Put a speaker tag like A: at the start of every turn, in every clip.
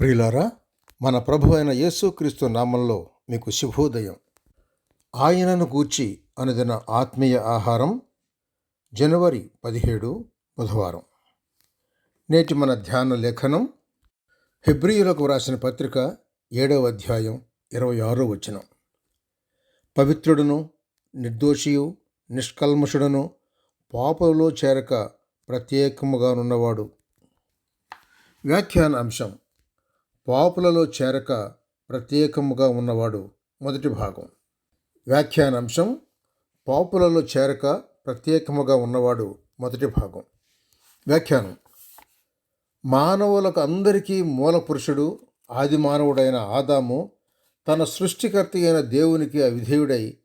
A: ప్రియులారా మన ప్రభు అయిన యేసుక్రీస్తు నామంలో మీకు శుభోదయం. ఆయనను గూర్చి అనుదిన ఆత్మీయ ఆహారం జనవరి పదిహేడు బుధవారం. నేటి మన ధ్యాన లేఖనం హెబ్రియులకు వ్రాసిన పత్రిక ఏడవ అధ్యాయం ఇరవై ఆరో వచనం. పవిత్రుడును నిర్దోషియు నిష్కల్మషుడను పాపలో చేరక ప్రత్యేకముగానున్నవాడు. వ్యాఖ్యాన అంశం పాపులలో చేరక ప్రత్యేకముగా ఉన్నవాడు మొదటి భాగం. వ్యాఖ్యానాంశం పాపులలో చేరక ప్రత్యేకముగా ఉన్నవాడు మొదటి భాగం. వ్యాఖ్యానం మానవులకు అందరికీ మూల పురుషుడు ఆది మానవుడైన ఆదాము తన సృష్టికర్త అయిన దేవునికి అవిధేయుడై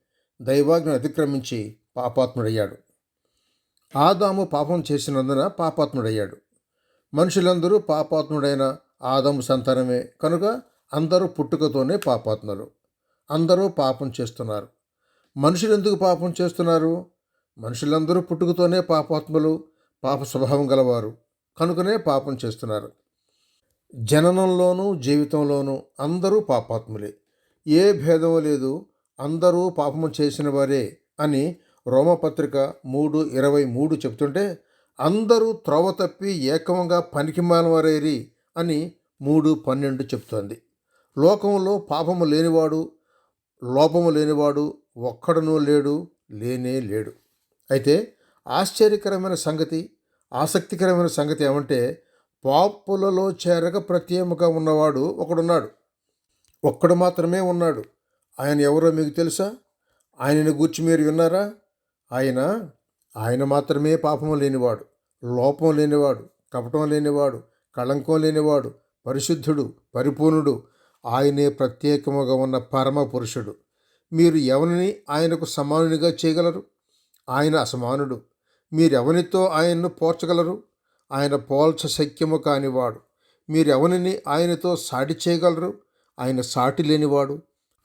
A: దైవాజ్ఞను అతిక్రమించి పాపాత్ముడయ్యాడు. ఆదాము పాపం చేసినందున పాపాత్ముడయ్యాడు. మనుషులందరూ పాపాత్ముడైన ఆదము సంతానమే. కనుక అందరూ పుట్టుకతోనే పాపాత్మలు. అందరూ పాపం చేస్తున్నారు. మనుషులు ఎందుకు పాపం చేస్తున్నారు? మనుషులందరూ పుట్టుకతోనే పాపాత్మలు పాప స్వభావం గలవారు. కనుకనే పాపం చేస్తున్నారు. జననంలోనూ జీవితంలోనూ అందరూ పాపాత్ములే. ఏ భేదం లేదు. అందరూ పాపము చేసిన వారే అని రోమపత్రిక మూడు ఇరవై మూడు చెప్తుంటే అందరూ త్రోవ తప్పి ఏకంగా పనికిమానవారేరి అని మూడు పన్నెండు చెప్తోంది. లోకంలో పాపము లేనివాడు లోపము లేనివాడు ఒక్కడనూ లేడు లేనే లేడు. అయితే ఆశ్చర్యకరమైన సంగతి ఆసక్తికరమైన సంగతి ఏమంటే పాపులలో చేరక ప్రత్యేకముగా ఉన్నవాడు ఒకడున్నాడు. ఒక్కడు మాత్రమే ఉన్నాడు. ఆయన ఎవరో మీకు తెలుసా? ఆయనను గూర్చి మీరు విన్నారా? ఆయన ఆయన మాత్రమే పాపము లేనివాడు లోపం లేనివాడు కపటం లేనివాడు కళంకం లేనివాడు పరిశుద్ధుడు పరిపూర్ణుడు ఆయనే ప్రత్యేకముగా ఉన్న పరమ పురుషుడు. మీరు ఎవరిని ఆయనకు సమానునిగా చేయగలరు? ఆయన అసమానుడు. మీరెవనితో ఆయన్ను పోల్చగలరు? ఆయన పోల్చ శక్యము కానివాడు. మీరెవనిని ఆయనతో సాటి చేయగలరు? ఆయన సాటి లేనివాడు.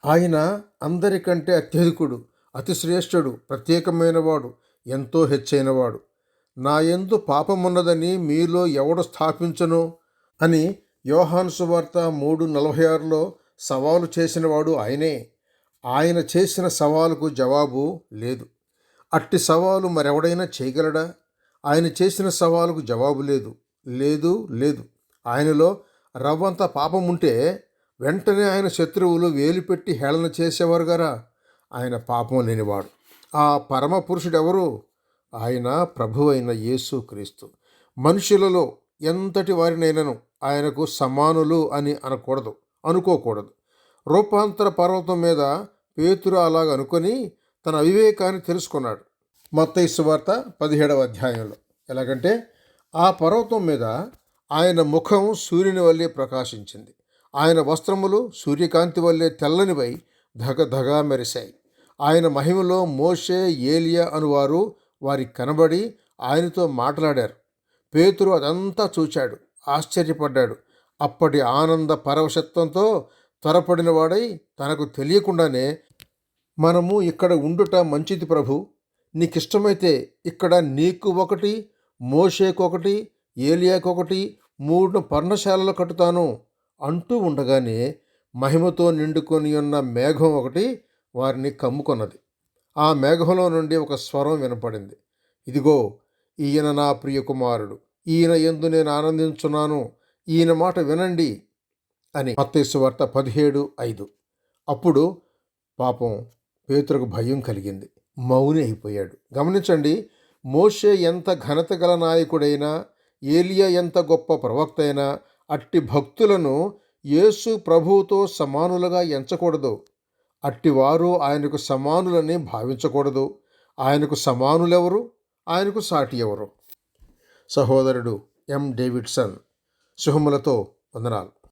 A: ఆయన అందరికంటే అత్యధికుడు అతిశ్రేష్ఠుడు ప్రత్యేకమైనవాడు ఎంతో హెచ్చైనవాడు. నా ఎందు పాపమున్నదని మీలో ఎవడు స్థాపించను? అని యోహాను సువార్త మూడు నలభై ఆరులో సవాలు చేసినవాడు ఆయనే. ఆయన చేసిన సవాలుకు జవాబు లేదు. అట్టి సవాలు మరెవడైనా చేయగలడా? ఆయన చేసిన సవాలుకు జవాబు లేదు. లేదు లేదు. ఆయనలో రవ్వంత పాపం ఉంటే వెంటనే ఆయన శత్రువులు వేలుపెట్టి హేళన చేసేవారు గారా ఆయన పాపం లేనివాడు. ఆ పరమ పురుషుడెవరు ఆయన ప్రభువైన యేసు క్రీస్తు. మనుషులలో ఎంతటి వారినైనను ఆయనకు సమానులు అని అనకూడదు అనుకోకూడదు. రూపాంతర పర్వతం మీద పేతురు అలాగ అనుకొని తన అవివేకాన్ని తెలుసుకున్నాడు. మత్తయి వార్త పదిహేడవ అధ్యాయంలో. ఎలాగంటే ఆ పర్వతం మీద ఆయన ముఖం సూర్యుని వల్లే ప్రకాశించింది. ఆయన వస్త్రములు సూర్యకాంతి వల్లే తెల్లనివై ధగ ధగా మెరిశాయి. ఆయన మహిమలో మోషే ఏలియా అనువారు వారికి కనబడి ఆయనతో మాట్లాడారు. పేతురు అదంతా చూచాడు. ఆశ్చర్యపడ్డాడు. అప్పటి ఆనంద పరవశత్వంతో త్వరపడిన వాడై తనకు తెలియకుండానే మనము ఇక్కడ ఉండుట మంచిది ప్రభు. నీకిష్టమైతే ఇక్కడ నీకు ఒకటి మోషేకొకటి ఏలియాకొకటి మూడు పర్ణశాలలు కట్టుతాను అంటూ ఉండగానే మహిమతో నిండుకొని ఉన్న మేఘం ఒకటి వారిని కమ్ముకొన్నది. ఆ మేఘంలో నుండి ఒక స్వరం వినపడింది. ఇదిగో ఈయన నా ప్రియకుమారుడు. ఈయన ఎందు నేను ఆనందించున్నాను. ఈయన మాట వినండి అని మత్తేసు వార్త పదిహేడు ఐదు. అప్పుడు పాపం పేతురకు భయం కలిగింది. మౌని అయిపోయాడు. గమనించండి మోషే ఎంత ఘనత గల నాయకుడైనా ఏలియా ఎంత గొప్ప ప్రవక్త అయినా అట్టి భక్తులను యేసు ప్రభువుతో సమానులుగా ఎంచకూడదు. అట్టివారు ఆయనకు సమానులని భావించకూడదు. ఆయనకు సమానులెవరు? ఆయనకు సాటి ఎవరు? సహోదరుడు ఎం. డేవిడ్సన్. శుభములతో వందనాలు.